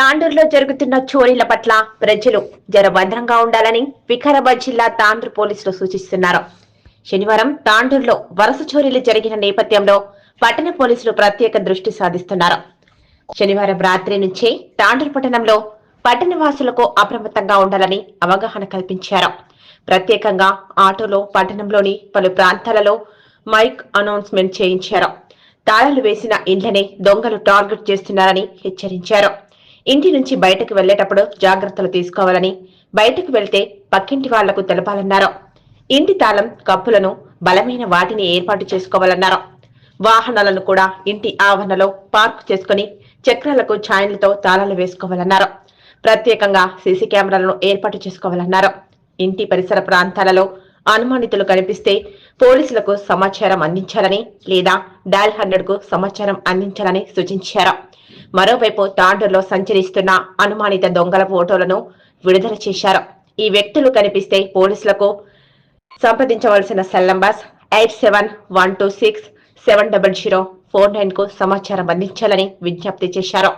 తాండూరులో జరుగుతున్న చోరీల పట్ల ప్రజలు జరభద్రంగా ఉండాలని వికారాబాద్ జిల్లా తాండూరు పోలీసులు సూచిస్తున్నారు. శనివారం తాండూరులో వరుస చోరీలు జరిగిన నేపథ్యంలో పట్టణ పోలీసులు ప్రత్యేక దృష్టి సాధిస్తున్నారు. శనివారం రాత్రి నుంచే తాండూరు పట్టణంలో పట్టణ వాసులకు అప్రమత్తంగా ఉండాలని అవగాహన కల్పించారు. ప్రత్యేకంగా ఆటోలో పట్టణంలోని పలు ప్రాంతాలలో మైక్ అనౌన్స్మెంట్ చేయించారు. తాళాలు వేసిన ఇండ్లనే దొంగలు టార్గెట్ చేస్తున్నారని హెచ్చరించారు. ఇంటి నుంచి బయటకు వెళ్ళేటప్పుడు జాగ్రత్తలు తీసుకోవాలని బయటకు వెళ్తే పక్కింటి వాళ్ళకు తెలపాలన్నారు. ఇంటి తాళం కప్పులను బలమైన వాటిని ఏర్పాటు చేసుకోవాలన్నారు. వాహనాలను కూడా ఇంటి ఆవరణలో పార్క్ చేసుకుని చక్రాలకు ఛాయన్లతో తాళాలు వేసుకోవాలన్నారు. ప్రత్యేకంగా సీసీ కెమెరాలను ఏర్పాటు చేసుకోవాలన్నారు. ఇంటి పరిసర ప్రాంతాలలో అనుమానితులు కనిపిస్తే పోలీసులకు సమాచారం అందించాలని లేదా డయల్ హండ్రెడ్కు సమాచారం అందించాలని సూచించారు. మరోవైపు తాండూరులో సంచరిస్తున్న అనుమానిత దొంగల ఫోటోలను విడుదల చేశారు. ఈ వ్యక్తులు కనిపిస్తే పోలీసులకు సంప్రదించవలసిన cell numbers eight seven one two six seven double zero four నైన్కు సమాచారం అందించాలని విజ్ఞప్తి చేశారు.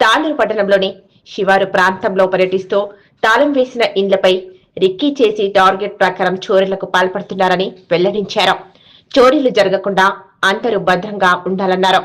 తాండూరు పట్టణంలోని శివారు ప్రాంతంలో పర్యటిస్తూ తాళం వేసిన ఇండ్లపై రిక్కీ చేసి టార్గెట్ ప్రకారం చోరీలకు పాల్పడుతున్నారని వెల్లడించారు. చోరీలు జరగకుండా అందరూ భద్రంగా ఉండాలన్నారు.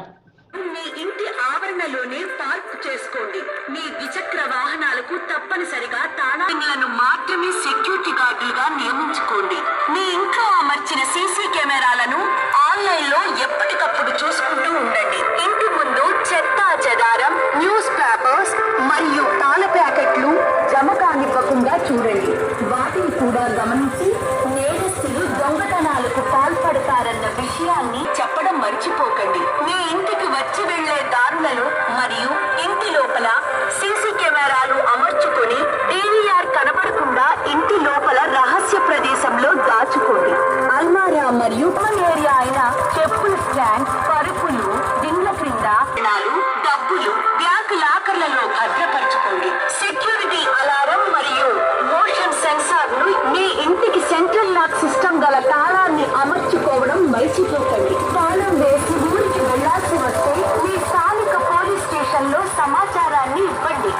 సెక్యూరిటీ నియమించుకోండి. మీ ఇంట్లో అమర్చిన సీసీ కెమెరాలను ఆన్లైన్లో ఎప్పటికప్పుడు చూసుకుంటూ ఉండండి. ఇంటి ముందు చెత్త చెదారం న్యూస్ పేపర్స్ మరియు తాళ ప్యాకెట్లు జమ కానివ్వకుండా చూడండి. వాటిని కూడా గమనించి నేరస్తులు దొంగతనాలకు పాల్పడతారన్న విషయాన్ని చెప్పడం మర్చిపోకండి. మీ ఇంటికి వచ్చి వెళ్ళే దారులలో మరియు ఇంటి లోపల సీసీ తాళాన్ని అమర్చుకోవడం మరిచిపోకండి. తాళం వేసి ఊరికి వెళ్ళాల్సి వస్తే మీ స్థానిక పోలీస్ స్టేషన్లో సమాచారాన్ని ఇవ్వండి.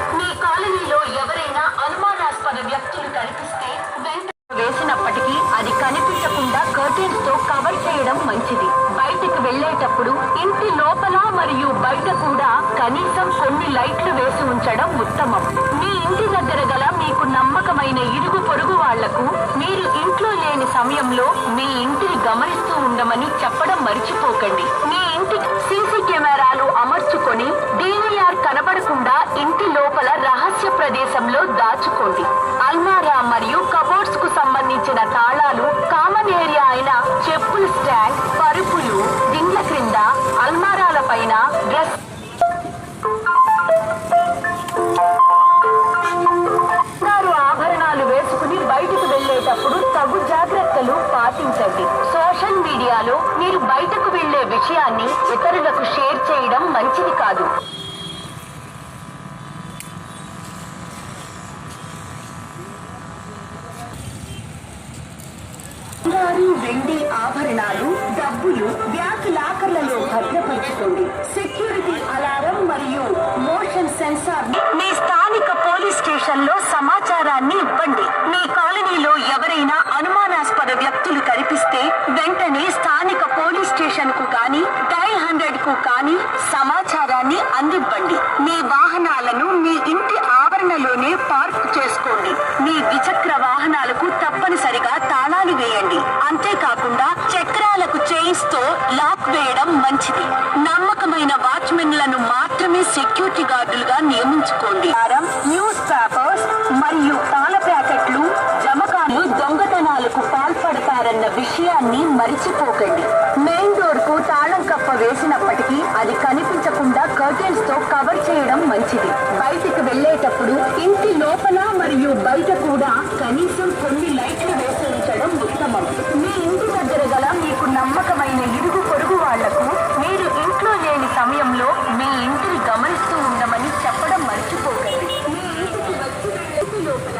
మరియు బయట కూడా కనీసం కొన్ని లైట్లు వేసి ఉంచడం ఉత్తమం. మీ ఇంటి దగ్గర గల మీకు నమ్మకమైన ఇరుగు పొరుగు వాళ్ళకు మీరు ఇంట్లో లేని సమయంలో మీ ఇంటిని గమనిస్తూ ఉండమని చెప్పడం మర్చిపోకండి. మీ ఇంటికి సీసీ కెమెరాలు అమర్చుకొని డీవీఆర్ కనబడకుండా ఇంటి లోపల రహస్య ప్రదేశంలో దాచుకోండి. అల్మారా మరియు కబోర్డ్స్కు సంబంధించిన తాళాలు కామన్ ఏరియా అయిన చెప్పులు స్టాండ్ పరుపులు మీడియాలో మీరు బయటకు వెళ్ళే విషయాన్ని ఇతరులకు షేర్ చేయడం మంచిది కాదు. బంగారు వెండి ఆభరణాలు డబ్బులు బ్యాంక్ లాకర్లలో భద్రపరచుకోండి. సెక్యూరిటీ అలారం మరియు మోషన్ సెన్సార్ మీ స్థానిక పోలీస్ స్టేషన్లో సమాచారాన్ని ఇవ్వండి. మీ కాలనీలో అందివ్వండి. మీ వాహనాలను మీ ఇంటి ఆవరణలోనే పార్క్ చేసుకోండి. మీ ద్విచక్ర వాహనాలకు తప్పనిసరిగా తాళాలు వేయండి. అంతేకాకుండా చక్రాలకు చైన్స్తో లాక్ వేయడం మంచిది. నమ్మకమైన వాచ్మెన్లను మాత్రమే సెక్యూరిటీ గార్డులుగా నియమించుకోండి. న్యూస్ పేపర్స్ మరియు కర్టెన్స్తో కవర్ చేయడం మంచిది. బయటికి వెళ్ళేటప్పుడు ఇంటి లోపల మరియు బయట కూడా కనీసం కొన్ని లైట్లు వేసి ఉంచడం ఉత్తమం. మీ ఇంటి దగ్గర గల మీకు నమ్మకమైన ఇరుగు పొరుగు వాళ్ళకు మీరు ఇంట్లో లేని సమయంలో మీ ఇంటిని గమనిస్తూ ఉండమని చెప్పడం మర్చిపోకండి. మీ ఇంటికి వచ్చి లోపల